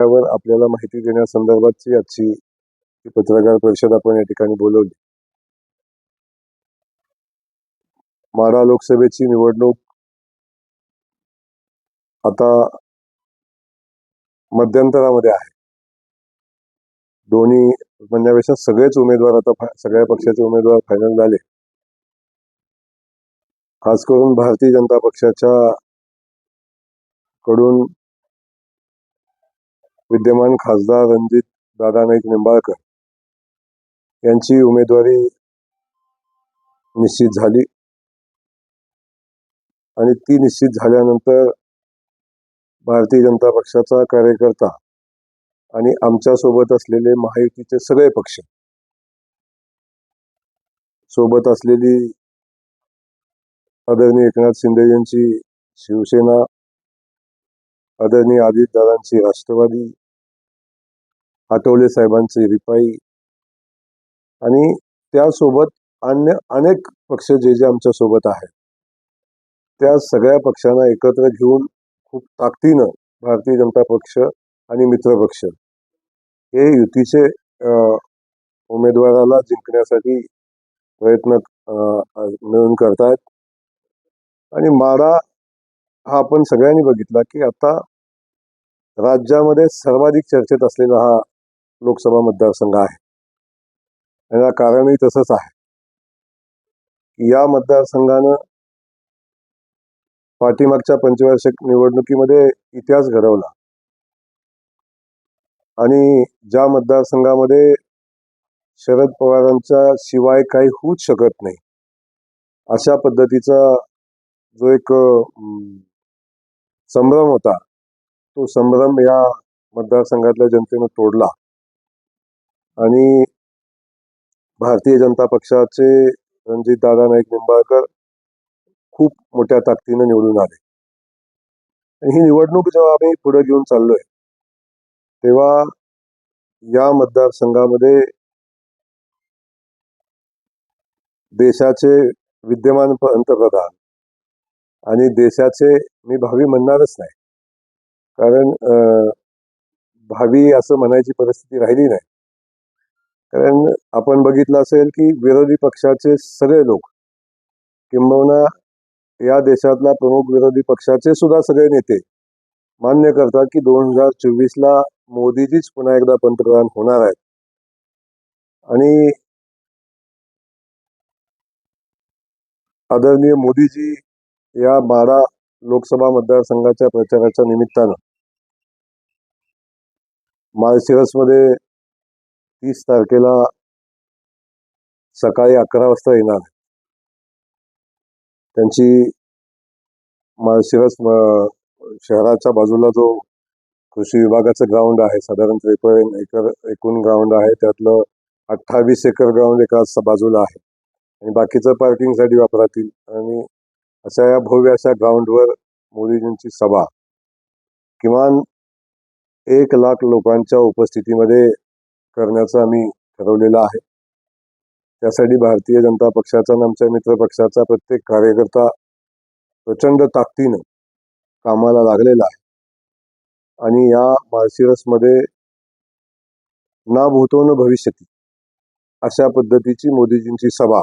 त्यावर आपल्याला माहिती देण्यासंदर्भातची आजची ही पत्रकार परिषद आपण या ठिकाणी बोलवली. माढा लोकसभेची निवडणूक आता मध्यंतरामध्ये आहे. दोन्ही म्हणण्यापेक्षा सगळेच उमेदवार आता सगळ्या पक्षाचे उमेदवार फायनल झाले. खास करून भारतीय जनता पक्षाच्या कडून विद्यमान खासदार रणजित दादा नाईक निंबाळकर यांची उमेदवारी निश्चित झाली. आणि ती निश्चित झाल्यानंतर भारतीय जनता पक्षाचा कार्यकर्ता आणि आमच्यासोबत असलेले महायुतीचे सगळे पक्ष सोबत असलेली आदरणीय एकनाथ शिंदे यांची शिवसेना आदरणीय अजितदादांची राष्ट्रवादी आठवले साहेबांची रिपाई. आणि त्यासोबत अन्य अनेक पक्ष जे जे आमच्यासोबत आहेत. त्या सगळ्या पक्षांना एकत्र घेऊन खूप ताकदीनं भारतीय जनता पक्ष आणि मित्र पक्ष हे युतीचे अं, उमेदवाराला जिंकण्यासाठी प्रयत्न मिळून करतायत. आणि माडा हा आपण सगळ्यांनी बघितला की आता राज्यामध्ये सर्वाधिक चर्चेत असलेला हा लोकसभा मतदारसंघ आहे. आणि या कारणही तसंच आहे. या मतदारसंघानं पाठीमागच्या पंचवार्षिक निवडणुकीमध्ये इतिहास घडवला. आणि ज्या मतदारसंघामध्ये शरद पवारांच्या शिवाय काही होऊच शकत नाही अशा पद्धतीचा जो एक संभ्रम होता तो संभ्रम या मतदारसंघातल्या जनतेनं तोडला. आणि भारतीय जनता पक्षाचे रणजित दादा नाईक निंबाळकर खूप मोठ्या ताकदीनं निवडून आले. आणि ही निवडणूक जेव्हा आम्ही पुढे घेऊन चाललोय तेव्हा या मतदारसंघामध्ये देशाचे विद्यमान पंतप्रधान आणि देशाचे मी भावी म्हणणारच नाही. कारण भावी असं म्हणायची परिस्थिती राहिली नाही. कारण आपण बघितलं असेल की विरोधी पक्षाचे सगळे लोक किंबहुना या देशातला प्रमुख विरोधी पक्षाचे सुद्धा सगळे नेते मान्य करतात की दोन हजार चोवीस ला मोदीजीच पुन्हा एकदा पंतप्रधान होणार आहेत. आणि आदरणीय मोदीजी या बारा लोकसभा मतदारसंघाच्या प्रचाराच्या निमित्तानं माळशिरसमध्ये तीस तारखेला सकाळी अकरा वाजता येणार. त्यांची माळशिरस शहराच्या बाजूला जो कृषी विभागाचं ग्राउंड आहे साधारण त्रेपन्न एकर एकूण ग्राउंड आहे त्यातलं अठ्ठावीस एकर ग्राउंड एका बाजूला आहे. आणि बाकीचं पार्किंगसाठी वापरातील. आणि अशा या भव्य अशा ग्राउंडवर मोदीजींची सभा. किमान एक लाख लोकांच्या उपस्थितीमध्ये करण्याचं आम्ही ठरवलेलं आहे. त्यासाठी भारतीय जनता पक्षाचा आणि आमच्या मित्र पक्षाचा प्रत्येक कार्यकर्ता प्रचंड ताकदीनं कामाला लागलेला आहे. आणि या माळशिरसमध्ये ना भूतो न भविष्यती अशा पद्धतीची मोदीजींची सभा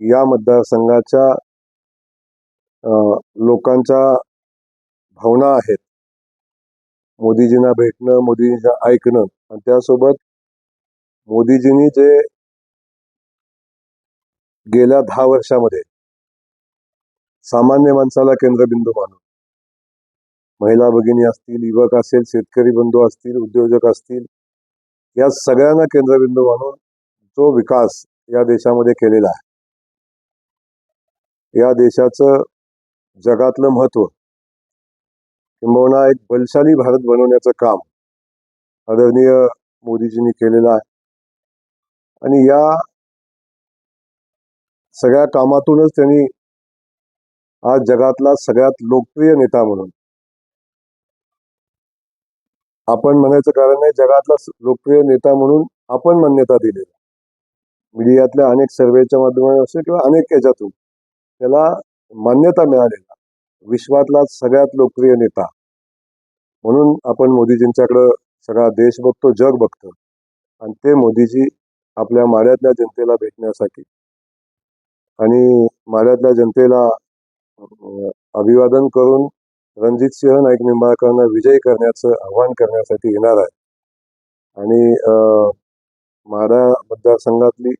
या मतदारसंघाच्या लोकांच्या भावना आहेत. मोदीजींना भेटणं मोदीजींना ऐकणं आणि त्यासोबत मोदीजींनी जे गेल्या दहा वर्षामध्ये सामान्य माणसाला केंद्रबिंदू मानून महिला भगिनी असतील युवक असेल शेतकरी बंधू असतील उद्योजक असतील या सगळ्यांना केंद्रबिंदू मानून जो विकास या देशामध्ये केलेला आहे. या देशाचं जगातलं महत्त्व किंबहुना एक बलशाली भारत बनवण्याचं काम आदरणीय मोदीजींनी केलेलं आहे. आणि या सगळ्या कामातूनच त्यांनी आज जगातला सगळ्यात लोकप्रिय नेता म्हणून आपण म्हणायचं कारण नाही जगातला लोकप्रिय नेता म्हणून आपण मान्यता दिलेली मीडियातल्या अनेक सर्वेच्या माध्यमातून असेल किंवा अनेक याच्यातून त्याला मान्यता मिळालेली विश्वातला सगळ्यात लोकप्रिय नेता. म्हणून आपण मोदीजींच्याकडं सगळा देश बघतो जग बघतो. आणि ते मोदीजी आपल्या माड्यातल्या जनतेला भेटण्यासाठी. आणि माड्यातल्या जनतेला अभिवादन करून रणजित सिंह नाईक निंबाळकरांना विजयी करण्याचं आव्हान करण्यासाठी येणार आहे. आणि अं, मतदारसंघातली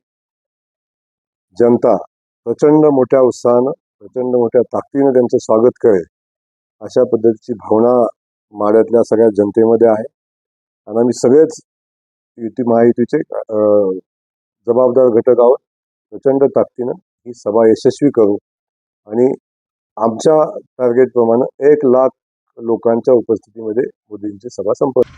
जनता प्रचंड मोठ्या उत्साहानं प्रचंड मोठ्या ताकदीनं त्यांचं स्वागत करेल अशा पद्धतीची भावना माड्यातल्या सगळ्या जनतेमध्ये आहे. आणि आम्ही सगळेच युती महायुतीचे जबाबदार घटक आहोत. प्रचंड ताकदीनं ही सभा यशस्वी करू. आणि आमच्या टार्गेटप्रमाणे एक लाख लोकांच्या उपस्थितीमध्ये मोदींची सभा संपत